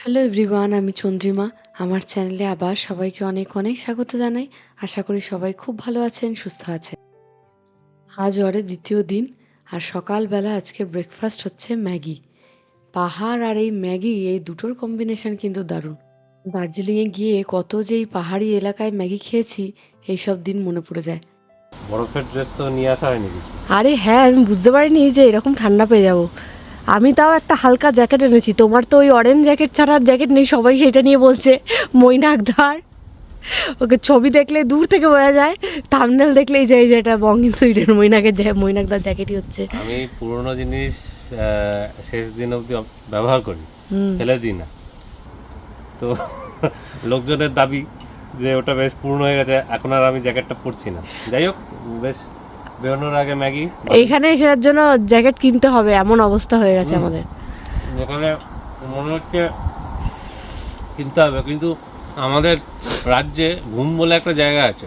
Hello everyone আমি চন্দ্রিমা। আমার চ্যানেলে আবার সবাইকে অনেক অনেক স্বাগত জানাই। আশা করি সবাই খুব ভালো আছেন সুস্থ আছেন। আজ ওরে দ্বিতীয় দিন আর সকালবেলা আজকে ব্রেকফাস্ট হচ্ছে ম্যাগি। পাহাড় আর এই ম্যাগি এই দুটোর কম্বিনেশন কিন্তু দারুণ। দার্জিলিংয়ে গিয়ে কত যে এই পাহাড়ি এলাকায় ম্যাগি খেয়েছি এইসব দিন মনে পড়ে যায়। বরফের ড্রেস তো নিয়ে আসা হয়নি আরে হ্যাঁ আমি বুঝতে পারিনি যে এরকম ঠান্ডা পেয়ে যাব। আমি তাও একটা হালকা জ্যাকেট এনেছি। তোমার তো ওই অরেঞ্জ জ্যাকেট ছাড়া আর জ্যাকেট নেই সবাই সেটা নিয়ে বলছে মৈনাকদার। ওকে ছবি দেখলে দূর থেকে বোঝা যায় থামনেল দেখলেই যায় যে এটা বঙ্গ ইন সুইডেন মৈনাকের জ্যা- মৈনাকদার জ্যাকেটই হচ্ছে। আমি পুরনো জিনিস শেষ দিন অবধি ব্যবহার করি ফেলে দিই না। তো লোকজনের দাবি যে ওটা বেশ পূর্ণ হয়ে গেছে এখন আর আমি জ্যাকেটটা পরছি না। যাই হোক বেশ বেরোনোর আগে ম্যাগি এইখানে এসার জন্য জ্যাকেট কিনতে হবে এমন অবস্থা হয়ে গেছে। আমাদের। যেখানে মনে হচ্ছে কিনতে হবে কিন্তু আমাদের রাজ্যে ঘুম বলে একটা জায়গা আছে।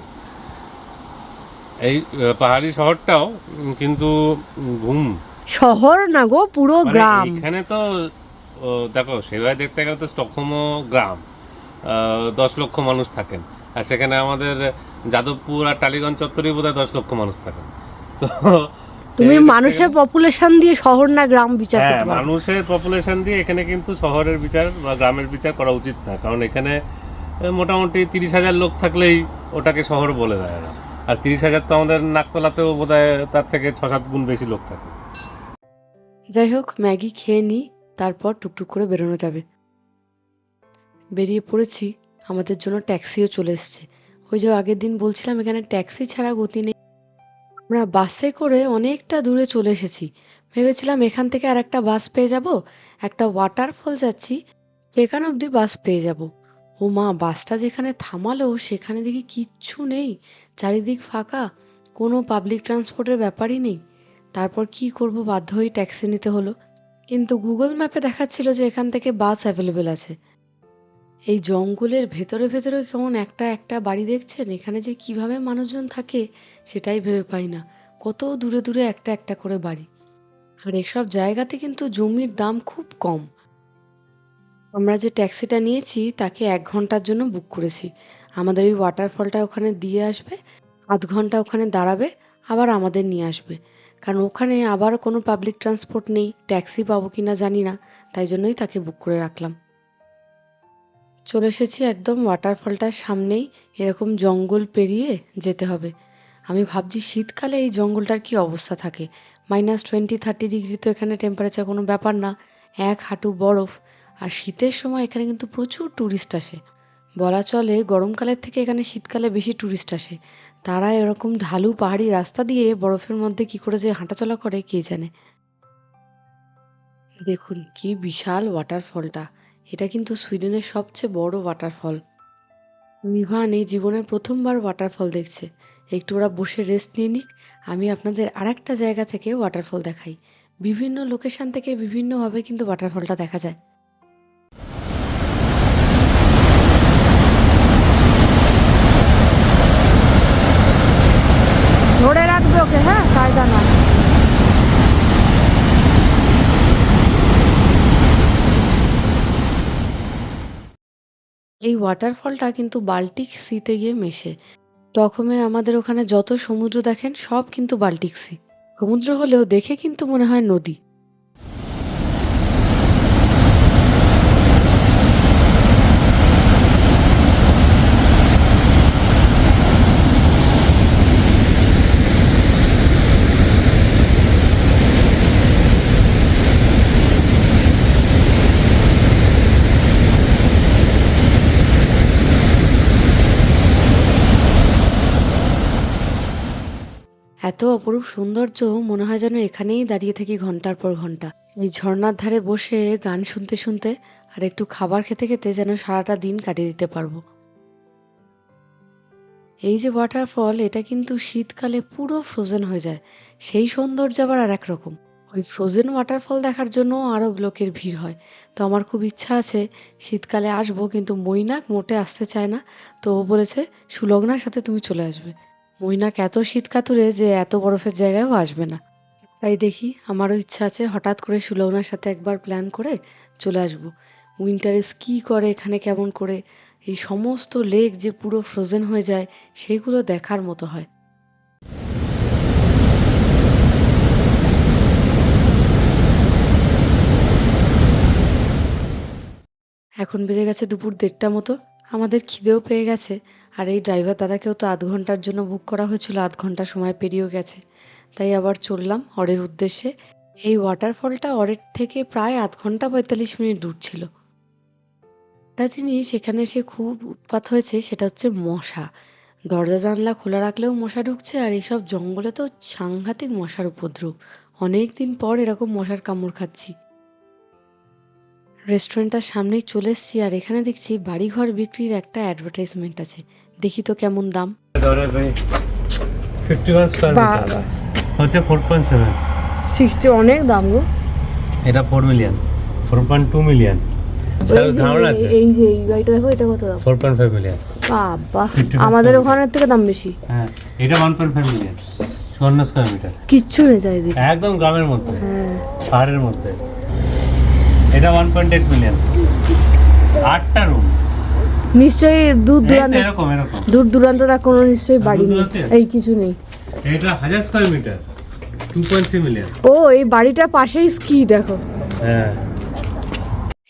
এই পাহাড়ি শহরটাও কিন্তু ঘুম। শহর না গো পুরো মানে গ্রাম। এখানে তো দেখো সেভাবে দেখতে গেলে তো স্টকহোমও গ্রাম। দশ লক্ষ মানুষ থাকেন। আর সেখানে আমাদের যাদবপুর আর টালিগঞ্জ চত্বরে বোধহয় দশ লক্ষ মানুষ থাকেন। তো তুমি মানুষের পপুলেশন দিয়ে শহর না গ্রাম বিচার হ্যাঁ করতে পারো। মানুষের পপুলেশন দিয়ে এখানে কিন্তু শহরের বিচার বা গ্রামের বিচার করা উচিত না। কারণ এখানে মোটামুটি তিরিশ হাজার লোক থাকলেই ওটাকে শহর বলে দেয় এরা। আর তিরিশ হাজার তো আমাদের নাকতলাতেও বোধ তার থেকে ছ সাত গুণ বেশি লোক থাকে। যাই হোক ম্যাগি খেয়ে নিই তারপর টুকটুক করে বেরোনো যাবে। বেরিয়ে পড়েছি আমাদের জন্য ট্যাক্সিও চলে এসছে। ওই যে আগের দিন বলছিলাম এখানে ট্যাক্সি ছাড়া গতি নেই। আমরা বাসে করে অনেকটা দূরে চলে এসেছি। ভেবেছিলাম এখান থেকে আর একটা বাস পেয়ে যাব, একটা ওয়াটারফল যাচ্ছি সেখানে অবধি বাস পেয়ে যাব। ও মা, বাসটা যেখানে থামালো, সেখানে দেখি কিচ্ছু নেই, চারিদিক ফাঁকা, কোনো পাবলিক ট্রান্সপোর্টের ব্যাপারই নেই। তারপর কি করব, বাধ্য হয়ে ট্যাক্সি নিতে হলো। কিন্তু গুগল ম্যাপে দেখাচ্ছিল যে এখান থেকে বাস অ্যাভেলেবেল আছে। এই জঙ্গলের ভেতরে ভেতরে কেমন একটা একটা বাড়ি দেখছেন? এখানে যে কীভাবে মানুষজন থাকে সেটাই ভেবে পাই না। কত দূরে দূরে একটা একটা করে বাড়ি। আর এসব জায়গাতে কিন্তু জমির দাম খুব কম। আমরা যে ট্যাক্সিটা নিয়েছি, তাকে এক ঘণ্টার জন্য বুক করেছি। আমাদের ওই ওয়াটারফলটা ওখানে দিয়ে আসবে, আধ ঘণ্টা ওখানে দাঁড়াবে, আবার আমাদের নিয়ে আসবে। কারণ ওখানে আবার কোনো পাবলিক ট্রান্সপোর্ট নেই, ট্যাক্সি পাবো কি না জানি না, তাই জন্যই তাকে বুক করে রাখলাম। চলে এসেছি একদম ওয়াটারফলটার সামনেই, এরকম জঙ্গল পেরিয়ে যেতে হবে। আমি ভাবছি শীতকালে এই জঙ্গলটার কি অবস্থা থাকে? মাইনাস টোয়েন্টি থার্টি ডিগ্রি তো এখানে টেম্পারেচার কোনো ব্যাপার না, এক হাঁটু বরফ। আর শীতের সময় এখানে কিন্তু প্রচুর ট্যুরিস্ট আসে। বলা চলে গরমকালের থেকে এখানে শীতকালে বেশি ট্যুরিস্ট আসে। তারা এরকম ঢালু পাহাড়ি রাস্তা দিয়ে বরফের মধ্যে কি করে যে হাঁটাচলা করে, কে জানে? দেখুন, কি বিশাল ওয়াটারফলটা এটা কিন্তু সুইডেনের সবচেয়ে বড় ওয়াটারফল মিভান এই জীবনের প্রথমবার ওয়াটারফল দেখছে। একটু ওরা বসে রেস্ট নিয়ে নিক, আমি আপনাদের আরেকটা জায়গা থেকে ওয়াটারফল দেখাই। বিভিন্ন লোকেশন থেকে বিভিন্নভাবে কিন্তু ওয়াটারফলটা দেখা যায় ধরে রাখবে ওকে হ্যাঁ কায়দা না এই ওয়াটারফলটা কিন্তু বাল্টিক সিতে গিয়ে মেশে। টকমে আমাদের ওখানে যত সমুদ্র দেখেন, সব কিন্তু বাল্টিক সি সমুদ্র হলেও দেখে কিন্তু মনে হয় নদী। এত অপরূপ সৌন্দর্য, মনে হয় যেন এখানেই দাঁড়িয়ে থাকি ঘণ্টার পর ঘণ্টা। এই ঝর্ণার ধারে বসে গান শুনতে শুনতে আর একটু খাবার খেতে খেতে যেন সারাটা দিন কাটিয়ে দিতে পারব। এই যে ওয়াটারফল এটা কিন্তু শীতকালে পুরো ফ্রোজেন হয়ে যায়। সেই সৌন্দর্য আবার আর এক রকম। ওই ফ্রোজেন ওয়াটারফল দেখার জন্য আরও লোকের ভিড় হয়। তো আমার খুব ইচ্ছা আছে, শীতকালে আসব কিন্তু মৈনাক মোটে আসতে চায় না। তো ও বলেছে, সুলগ্নার সাথে তুমি চলে আসবে। মৈনাক এত শীত কাতুরে যে এত বরফের জায়গায়ও আসবে না। তাই দেখি আমারও ইচ্ছা আছে হঠাৎ করে সুলগ্নার সাথে একবার প্ল্যান করে চলে আসব। উইন্টারে স্কি করে, এখানে কেমন করে? এই সমস্ত লেক যে পুরো ফ্রোজেন হয়ে যায় সেইগুলো দেখার মতো হয়। এখন বেজে গেছে দুপুর দেড়টা মতো। আমাদের খিদেও পেয়ে গেছে। আর এই ড্রাইভার দাদাকেও তো আধ ঘণ্টার জন্য বুক করা হয়েছিল, আধ ঘণ্টা সময় পেরিয়েও গেছে। তাই আবার চললাম অরের উদ্দেশ্যে। এই ওয়াটারফলটা অরের থেকে প্রায় আধ ঘণ্টা পঁয়তাল্লিশ মিনিট দূর ছিল। একটা জিনিস এখানে সে খুব উৎপাত হয়েছে, সেটা হচ্ছে মশা। দরজা জানলা খোলা রাখলেও মশা ঢুকছে আর এইসব জঙ্গলে তো সাংঘাতিক মশার উপদ্রব। অনেক দিন পর এরকম মশার কামড় খাচ্ছি। রেস্টুরেন্টটার সামনেই চলে এসেছি আর এখানে দেখছি বাড়িঘর বিক্রির একটা অ্যাডভার্টাইজমেন্ট আছে। দেখি তো কেমন দাম। হচ্ছে ফোর পয়েন্ট সেভেন সিক্সটি অনেক দাম গো। এটা four million four point two million এই যে- এই গাড়িটা দেখো এটা কত দাম? ফোর পয়েন্ট ফাইভ মিলিয়ন বাবা আমাদের ওখানের থেকে দাম বেশি। হ্যাঁ এটা ওয়ান পয়েন্ট ফাইভ মিলিয়ন চুয়ান্ন স্কোয়ার মিটার কিচ্ছু নেই চারিদিকে। একদম গ্রামের মধ্যে। হ্যাঁ। পাহাড়ের মধ্যে। এটা ওয়ান পয়েন্ট এইট মিলিয়ন আটটা রুম নিশ্চয়ই দূর দূরান্ত এরকম এরকম। দূর দূরান্ত তার কোনো নিশ্চয়ই বাড়ি নেই? এই কিছু নেই। এটা হাজার square metre two point three million ও এই বাড়িটার পাশেই স্কি দেখো। হ্যাঁ।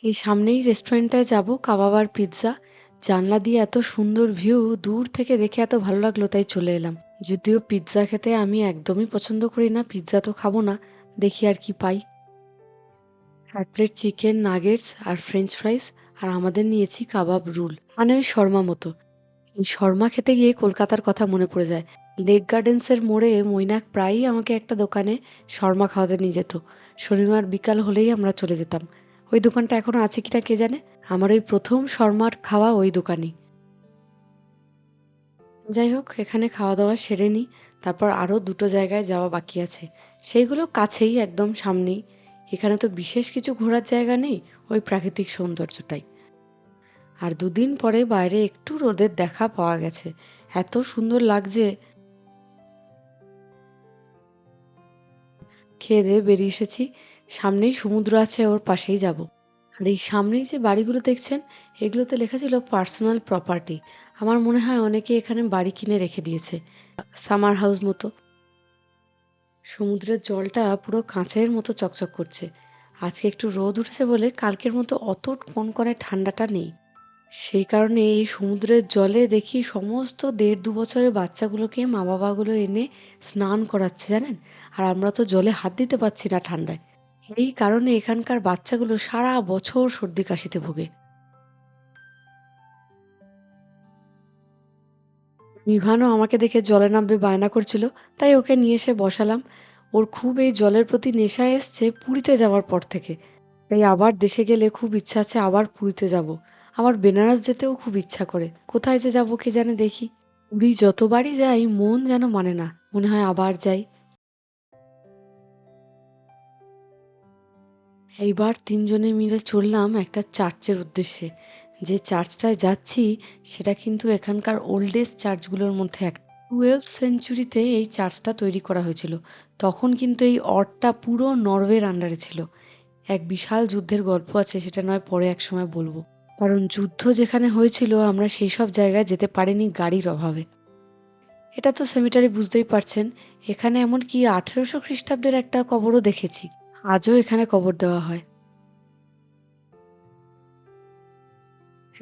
এই সামনেই রেস্টুরেন্টটায় যাব কাবাব আর পিৎজা জানলা দিয়ে এত সুন্দর ভিউ দূর থেকে দেখে এত ভালো লাগল তাই চলে এলাম। যদিও পিৎজা খেতে আমি একদমই পছন্দ করি না পিৎজা তো খাব না দেখি আর কি পাই। এক প্লেট চিকেন নাগেটস আর ফ্রেঞ্চ ফ্রাইস আর আমাদের নিয়েছি কাবাব রুল মানে ওই শর্মা মতো। শর্মা খেতে গিয়ে কলকাতার কথা মনে পড়ে যায়। লেক গার্ডেন্সের মোড়ে মৈনাক প্রায়ই আমাকে একটা দোকানে শর্মা খাওয়াতে নিয়ে যেত। শনিবার বিকাল হলেই আমরা চলে যেতাম। ওই দোকানটা এখনও আছে কিনা কে জানে? আমার ওই প্রথম শর্মার খাওয়া ওই দোকানই। যাই হোক, এখানে খাওয়া দাওয়া সেরে নিই। তারপর আরও দুটো জায়গায় যাওয়া বাকি আছে। সেইগুলো কাছেই, একদম সামনেই। এখানে তো বিশেষ কিছু ঘোরার জায়গা নেই, ওই প্রাকৃতিক সৌন্দর্যটাই। আর দুদিন পরে বাইরে একটু রোদের দেখা পাওয়া গেছে, এত সুন্দর লাগছে। খেয়ে দিয়ে বেরিয়ে এসেছি, সামনেই সমুদ্র আছে, ওর পাশেই যাব। আর এই সামনেই যে বাড়িগুলো দেখছেন, এগুলোতে লেখা ছিল পার্সোনাল প্রপার্টি। আমার মনে হয় অনেকে এখানে বাড়ি কিনে রেখে দিয়েছে, সামার হাউস মতো। সমুদ্রের জলটা পুরো কাঁচের মতো চকচক করছে। আজকে একটু রোদ উঠেছে বলে কালকের মতো অত কনকনে ঠান্ডাটা নেই। সেই কারণে এই সমুদ্রের জলে দেখি সমস্ত দেড় দু বছরের বাচ্চাগুলোকে মা বাবাগুলো এনে স্নান করাচ্ছে, জানেন? আর আমরা তো জলে হাত দিতে পারছি না ঠান্ডায়। এই কারণে এখানকার বাচ্চাগুলো সারা বছর সর্দি কাশিতে ভোগে। মিভানও আমাকে দেখে জলে নামবে, বায়না করছিল, তাই ওকে নিয়ে এসে বসালাম। ওর খুব এই জলের প্রতি নেশা এসছে পুরীতে যাওয়ার পর থেকে। তাই আবার দেশে গেলে খুব ইচ্ছা আছে আবার পুরীতে যাব। আমার বেনারস যেতেও খুব ইচ্ছা করে। কোথায় যে যাব কে জানে দেখি। পুরী যতবারই যাই, মন যেন মানে না। মনে হয় আবার যাই। এইবার তিনজনে মিলে চললাম একটা চার্চের উদ্দেশ্যে। যে চার্চটায় যাচ্ছি, সেটা কিন্তু এখানকার ওল্ডেস্ট চার্চগুলোর মধ্যে এক টুয়েলভ সেঞ্চুরিতে এই চার্চটা তৈরি করা হয়েছিল। তখন কিন্তু এই অরটা পুরো নরওয়ের আন্ডারে ছিল। এক বিশাল যুদ্ধের গল্প আছে, সেটা নয় পরে এক সময় বলব। কারণ যুদ্ধ যেখানে হয়েছিল, আমরা সেই সব জায়গায় যেতে পারিনি গাড়ির অভাবে। এটা তো সেমিটারি বুঝতেই পারছেন, এখানে এমনকি আঠেরোশো খ্রিস্টাব্দের একটা কবরও দেখেছি। আজও এখানে কবর দেওয়া হয়।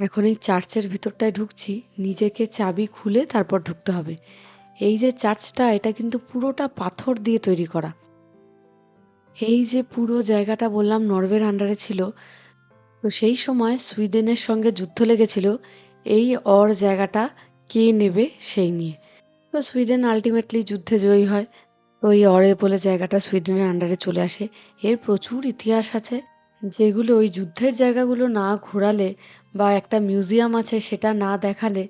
এখন এই চার্চের ভিতরটায় ঢুকছি, নিজেকে চাবি খুলে তারপর ঢুকতে হবে। এই যে চার্চটা, এটা কিন্তু পুরোটা পাথর দিয়ে তৈরি করা। এই যে পুরো জায়গাটা বললাম নরওয়ের আন্ডারে ছিল, তো সেই সময় সুইডেনের সঙ্গে যুদ্ধ লেগেছিল, এই অর জায়গাটা কে নেবে সেই নিয়ে। তো সুইডেন আলটিমেটলি যুদ্ধে জয়ী হয়। ওই অরে বলে জায়গাটা সুইডেনের আন্ডারে চলে আসে। এর প্রচুর ইতিহাস আছে। যেগুলো ওই যুদ্ধের জায়গাগুলো না ঘোরালে বা একটা মিউজিয়াম আছে সেটা না দেখালে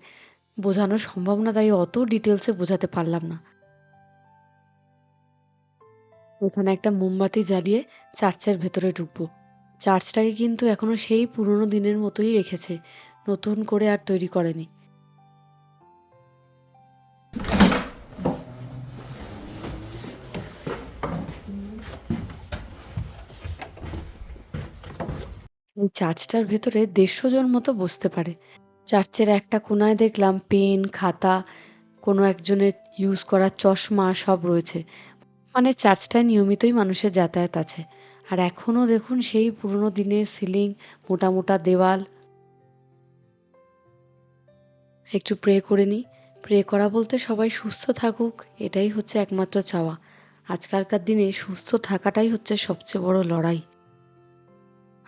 বোঝানো সম্ভব না, তাই অত ডিটেলসে বোঝাতে পারলাম না। ওখানে একটা মোমবাতি জ্বালিয়ে চার্চের ভেতরে ঢুকবো। চার্চটাকে কিন্তু এখনও সেই পুরনো দিনের মতোই রেখেছে, নতুন করে আর তৈরি করেনি। এই চার্চটার ভেতরে দেড়শো জন মতো বসতে পারে। চার্চের একটা কোনায় দেখলাম পেন, খাতা, কোনো একজনের ইউজ করা চশমা সব রয়েছে। মানে চার্চটায় নিয়মিতই মানুষের যাতায়াত আছে। আর এখনও দেখুন সেই পুরনো দিনের সিলিং, মোটা মোটা দেওয়াল। একটু প্রে করে নিই। প্রে করা বলতে সবাই সুস্থ থাকুক, এটাই হচ্ছে একমাত্র চাওয়া। আজকালকার দিনে সুস্থ থাকাটাই হচ্ছে সবচেয়ে বড় লড়াই।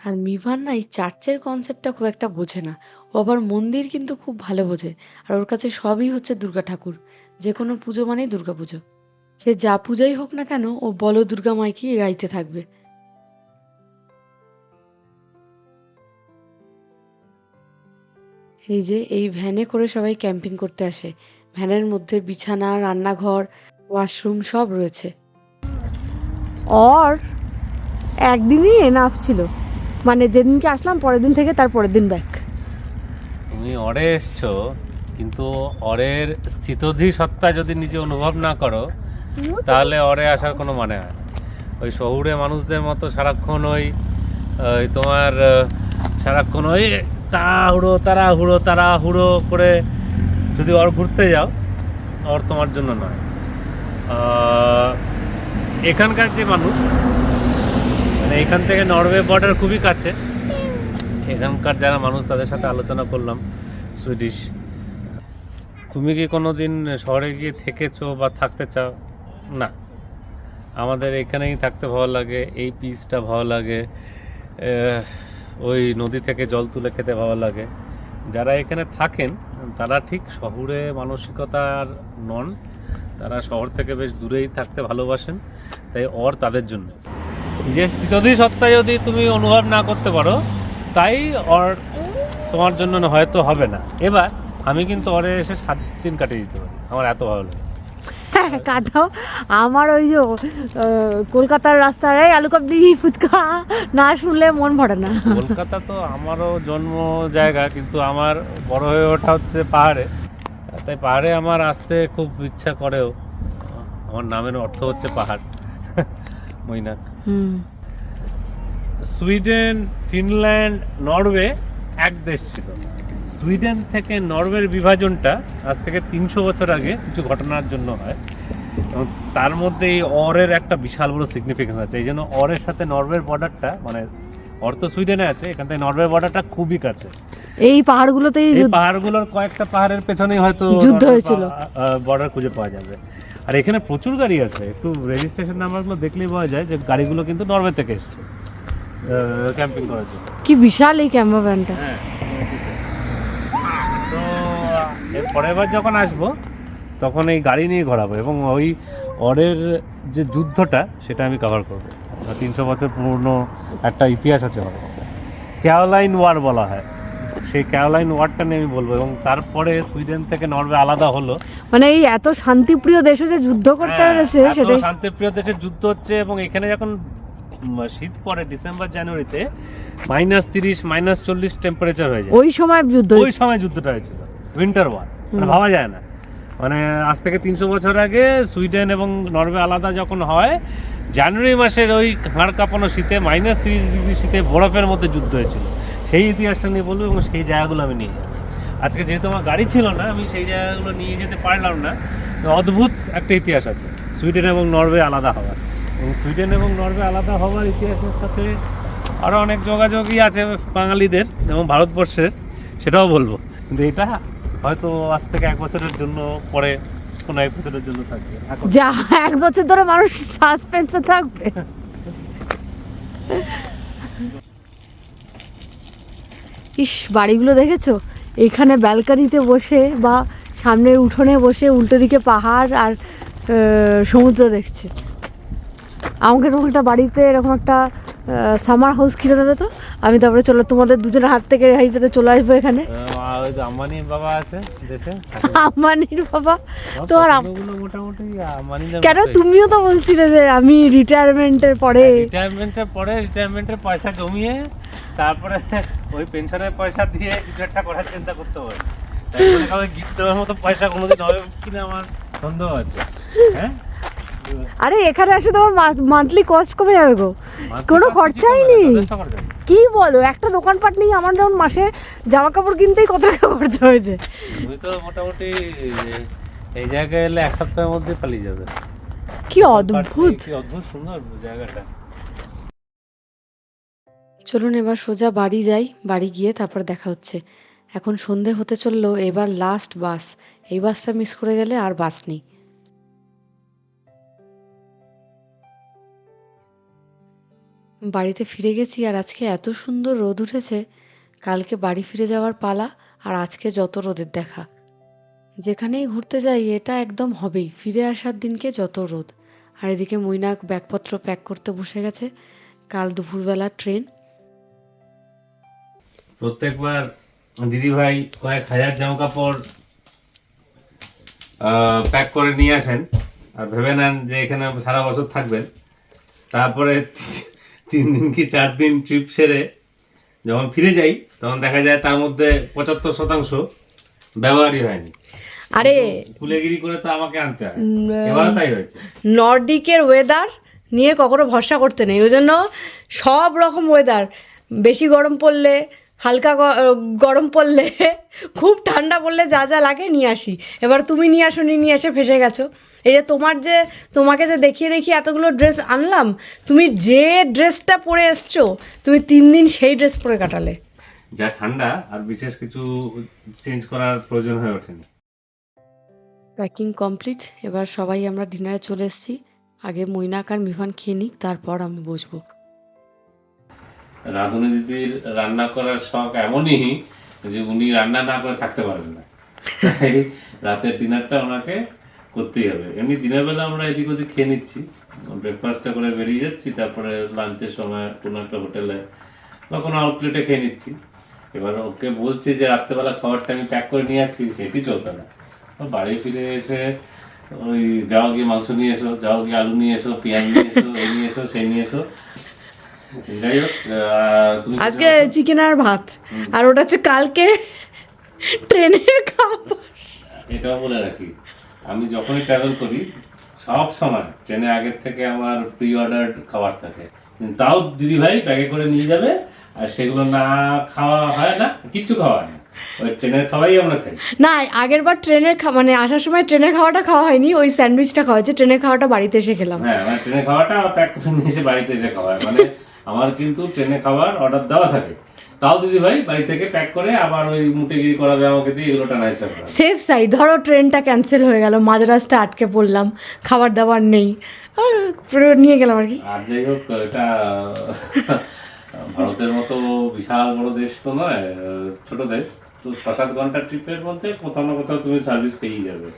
আর মিভান না এই চার্চের কনসেপ্টটা খুব একটা বোঝে না। ও আবার মন্দির কিন্তু খুব ভালো বোঝে। আর ওর কাছে সবই হচ্ছে দুর্গা ঠাকুর। যে কোনো পুজো মানেই দুর্গা পুজো। সে যা পূজাই হোক না কেন, ও বলো দুর্গা মাইকে গাইতে থাকবে। এই যে, এই ভ্যানে করে সবাই ক্যাম্পিং করতে আসে। ভ্যানের মধ্যে বিছানা, রান্নাঘর ওয়াশরুম সব রয়েছে। অর একদিনই এনাফ ছিল। মানে যেদিনকে আসলাম পরের দিন থেকে তার পরের দিন ব্যাক তুমি অরে এসছো কিন্তু অরের স্থিতধি সত্তা যদি নিজে অনুভব না করো তাহলে অরে আসার কোনো মানে হয় ওই শহুরে মানুষদের মতো সারাক্ষণ ওই ওই তোমার সারাক্ষণ ওই তাড়াহুড়ো তাড়াহুড়ো তাড়াহুড়ো করে যদি ওর ঘুরতে যাও ওর তোমার জন্য নয়। এখানকার যে মানুষ মানে এখান থেকে নরওয়ে বর্ডার খুবই কাছে। এখানকার যারা মানুষ, তাদের সাথে আলোচনা করলাম সুইডিশ তুমি কি কোনো দিন শহরে গিয়ে থেকেছো বা থাকতে চাও? না। আমাদের এখানেই থাকতে ভালো লাগে, এই পিসটা ভালো লাগে ওই নদী থেকে জল তুলে খেতে ভালো লাগে। যারা এখানে থাকেন, তারা ঠিক শহুরে মানসিকতার নন, তারা শহর থেকে বেশ দূরেই থাকতে ভালোবাসেন, তাই অর তাদের জন্য। যে স্থিতধি সত্তা যদি তুমি অনুভব না করতে পারো তাই অর তোমার জন্য হয়তো হবে না। এবার আমি কিন্তু অরে এসে সাত দিন কাটিয়ে দিতে পারি। আমার এত ভালো লেগেছে। হ্যাঁ কাটাও। আমার ওই যে কলকাতার রাস্তায় এই আলু কাবলি ফুচকা না শুনলে মন ভরে না। কলকাতা তো আমারও জন্ম জায়গা কিন্তু আমার বড় হয়ে ওঠা হচ্ছে পাহাড়ে। তাই পাহাড়ে আমার আসতে খুব ইচ্ছা করেও আমার নামের অর্থ হচ্ছে পাহাড়। হুম। সুইডেন ফিনল্যান্ড নরওয়ে এক দেশ ছিল। সুইডেন থেকে নরওয়ের বিভাজনটা আজ থেকে তিনশো বছর আগে কিছু ঘটনার জন্য হয়। এবং তার মধ্যে এই অরের একটা বিশাল বড় সিগনিফিকেন্স আছে। এই জন্য অরের সাথে নরওয়ের বর্ডারটা মানে অর তো সুইডেনে আছে এখান থেকে নরওয়ের বর্ডারটা খুবই কাছে। এই পাহাড়গুলোতেই এই পাহাড়গুলোর কয়েকটা পাহাড়ের পেছনেই হয়তো যুদ্ধ হয়েছিল। বর্ডার খুঁজে পাওয়া যাবে। আর এখানে প্রচুর গাড়ি আছে। একটু রেজিস্ট্রেশন নাম্বারগুলো দেখলেই পাওয়া যায় যে গাড়িগুলো কিন্তু নরওয়ে থেকে এসছে। ক্যাম্পিং করার জন্য। কি বিশাল এই ক্যাম্পা ভ্যানটা তো পরের বার যখন আসব তখন এই গাড়ি নিয়ে ঘোরাবো এবং ওই অরের যে যুদ্ধটা সেটা আমি কভার করব। তিনশো বছর পুরনো একটা ইতিহাস আছে ক্যাওলাইন ওয়ার বলা হয়। সেই ক্যাওলাইন ওয়ারটা নিয়ে আমি বলব এবং তারপরে সুইডেন থেকে নরওয়ে আলাদা হলো। মানে এই এত শান্তিপ্রিয় দেশে যে যুদ্ধ করতে হ্যাঁ, পেরেছে সেটাই। শান্তিপ্রিয় দেশে যুদ্ধ হচ্ছে এবং এখানে যখন শীত পড়ে ডিসেম্বর জানুয়ারিতে মাইনাস তিরিশ মাইনাস চল্লিশ টেম্পারেচার হয়ে যায়। ওই সময় যুদ্ধ ওই সময় যুদ্ধটা হয়েছিল। উইন্টার ওয়ার মানে ভাবা যায় না। মানে আজ থেকে তিনশো বছর আগে সুইডেন এবং নরওয়ে আলাদা যখন হয় জানুয়ারি মাসের ওই হাড় কাঁপানো শীতে মাইনাস তিরিশ ডিগ্রি শীতে বরফের মধ্যে যুদ্ধ হয়েছিল। সেই ইতিহাসটা নিয়ে বলব এবং সেই জায়গাগুলো আমি নিয়ে যাব। আজকে যেহেতু আমার গাড়ি ছিল না, আমি সেই জায়গাগুলো নিয়ে যেতে পারলাম না। অদ্ভুত একটা ইতিহাস আছে, সুইডেন এবং নরওয়ে আলাদা হওয়ার। এবং সুইডেন এবং নরওয়ে আলাদা হওয়ার ইতিহাসের সাথে আরও অনেক যোগাযোগই আছে বাঙালিদের এবং ভারতবর্ষের, সেটাও বলব। কিন্তু এটা হয়তো আজ থেকে এক বছরের জন্য পরে কোনো এক বছরের জন্য থাকবে। যা, এক বছর ধরে মানুষ সাসপেন্সে থাকবে। ইস বাড়িগুলো দেখেছ? এখানে ব্যালকানিতে বসে বা সামনের উঠোনে বসে উল্টো দিকে পাহাড় আর সমুদ্র দেখছে। আমাকে এরকম একটা বাড়িতে এরকম একটা সামার হাউস কিনে দেবে তো? আমি তারপরে চলো তোমাদের দুজনের হাত থেকে রেহাই পেতে চলে আসব এখানে। আম্বানির বাবা আছে দেশে? আম্বানির বাবা? তো আর মোটামুটি কেন তুমিও তো বলছিলে যে আমি রিটায়ারমেন্টের পরে রিটায়ারমেন্টের পরে রিটায়ারমেন্টের পয়সা জমিয়ে তারপরে ওই পেনশনের পয়সা দিয়ে কিছু একটা করার চিন্তা করতে হবে। তারপরে কাউকে গিফট দেওয়ার মতো পয়সা কোনোদিন হবে কিনা আমার সন্দেহ আছে। হ্যাঁ? আরে এখানে আসে তোমার মান্থলি কস্ট কমে যাবে গো। কোনো খরচাই নেই। কি বলো? একটা দোকানপাট নেই আমার যেমন মাসে জামা কাপড় কিনতেই কত টাকা খরচা হয়েছে? তুমি তো মোটামুটি এই জায়গায় এলে এক সপ্তাহের মধ্যে পালিয়ে যাবে। কি অদ্ভুত। কি অদ্ভুত সুন্দর জায়গাটা। চলুন এবার সোজা বাড়ি যাই, বাড়ি গিয়ে তারপর দেখা হচ্ছে। এখন সন্ধে হতে চলল, এবার লাস্ট বাস এই বাসটা মিস করে গেলে আর বাস নেই। বাড়িতে ফিরে গেছি আর আজকে এত সুন্দর রোদ উঠেছে। কালকে বাড়ি ফিরে যাওয়ার পালা আর আজকে যত রোদের দেখা। যেখানেই ঘুরতে যাই, এটা একদম হবেই। ফিরে আসার দিনকে যত রোদ। আর এদিকে মৈনাক ব্যাগপত্র প্যাক করতে বসে গেছে। কাল দুপুরবেলা ট্রেন প্রত্যেকবার দিদি ভাই কয়েক হাজার জামা কাপড় প্যাক করে নিয়ে আসেন আর ভেবে নেন যে এখানে সারা বছর থাকবেন। তারপরে তিন দিন কি চার দিন ট্রিপ সেরে যখন ফিরে যাই তখন দেখা যায় তার মধ্যে পঁচাত্তর শতাংশ ব্যবহারই হয়নি। আরে ফুলেগিরি করে তো আমাকে আনতে হয়। এবারও তাই হয়েছে। নর্ডিকের ওয়েদার নিয়ে কখনো ভরসা করতে নেই। ওই জন্য সব রকম ওয়েদার বেশি গরম পড়লে হালকা গ- গরম পড়লে খুব ঠান্ডা পড়লে যা যা লাগে নিয়ে আসি। এবার তুমি নিয়ে আসো নি নিয়ে এসে ফেসে গেছো। এই যে তোমার যে তোমাকে যে দেখিয়ে দেখিয়ে এতগুলো ড্রেস আনলাম তুমি যে ড্রেসটা পরে এসছো তুমি তিন দিন সেই ড্রেস পরে কাটালে। যা ঠান্ডা আর বিশেষ কিছু চেঞ্জ করার প্রয়োজন হয়ে ওঠেনি। প্যাকিং কমপ্লিট এবার সবাই আমরা ডিনারে চলে এসেছি। আগে মৈনাক আর মিভান খেয়ে নিক তারপর আমি বসবো। রাঁধুনি দিদির রান্না করার শখ এমনই যে উনি রান্না না করে থাকতে পারেন না। রাতের ডিনারটা ওনাকে করতেই হবে। এমনি দিনের বেলা আমরা এদিক ওদিক খেয়ে নিচ্ছি। ব্রেকফাস্টটা করে বেরিয়ে যাচ্ছি, তারপরে লাঞ্চের সময় কোনো একটা হোটেলে বা কোনো আউটলেটে খেয়ে নিচ্ছি। এবার ওকে বলছি যে রাত্রেবেলা খাবারটা আমি প্যাক করে নিয়ে আসছি, সেটি চলতে না। বাড়ি ফিরে এসে ওই যাও গিয়ে মাংস নিয়ে এসো, যাও গিয়ে আলু নিয়ে এসো, পেঁয়াজ নিয়ে এসো এই নিয়ে এসো সেই নিয়ে এসো। আজকে চিকেন আর ভাত আর ওটা হচ্ছে কালকে ট্রেনের খাবার। এটাও বলে রাখি। আমি যখনই ট্রাভেল করি সব সময় ট্রেনে আগের থেকে আমার প্রি অর্ডার খাবার থাকে। তাও দিদি ভাই ব্যাগে করে নিয়ে যাবে আর সেগুলো না খাওয়া হয় না কিচ্ছু খাওয়া হয় না। ট্রেনের খাওয়াই আমরা খাই। না আগের বার ট্রেনের মানে আসার সময় ট্রেনের খাওয়াটা খাওয়া হয়নি ওই স্যান্ডউইচটা খাওয়া হয়েছে ট্রেনের খাওয়াটা বাড়িতে এসে খেলাম। হ্যাঁ মানে ট্রেনের খাওয়াটা প্যাক করে নিয়ে এসে বাড়িতে এসে খাওয়া হয়। মানে আমার কিন্তু ট্রেনে খাবার অর্ডার দেওয়া থাকে। তাও দিদি ভাই বাড়ি থেকে প্যাক করে আবার ওই মুটেগিরি করাবে আমাকে দিয়ে এগুলো টানা হিসাব সেফ সাইড ধরো ট্রেনটা ক্যান্সেল হয়ে গেল মাঝ রাস্তায় আটকে পড়লাম খাবার দাবার নেই। নিয়ে গেলাম আর কি। আর যাই হোক এটা ভারতের মতো বিশাল বড় দেশ তো নয় ছোট দেশ। তো ছ সাত ঘণ্টার ট্রিপের মধ্যে কোথাও না কোথাও তুমি সার্ভিস পেয়েই যাবে।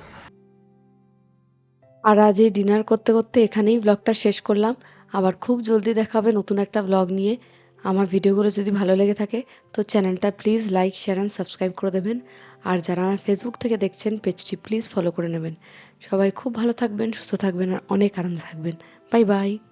আর আজ এই ডিনার করতে করতে এখানেই ব্লগটা শেষ করলাম। আবার খুব জলদি দেখা হবে নতুন একটা ব্লগ নিয়ে। আমার ভিডিওগুলো যদি ভালো লেগে থাকে, তো চ্যানেলটা please like share and subscribe করে দেবেন। আর যারা আমার ফেসবুক থেকে দেখছেন পেজটি প্লিজ ফলো করে নেবেন। সবাই খুব ভালো থাকবেন, সুস্থ থাকবেন, আর অনেক আনন্দ থাকবেন। Bye bye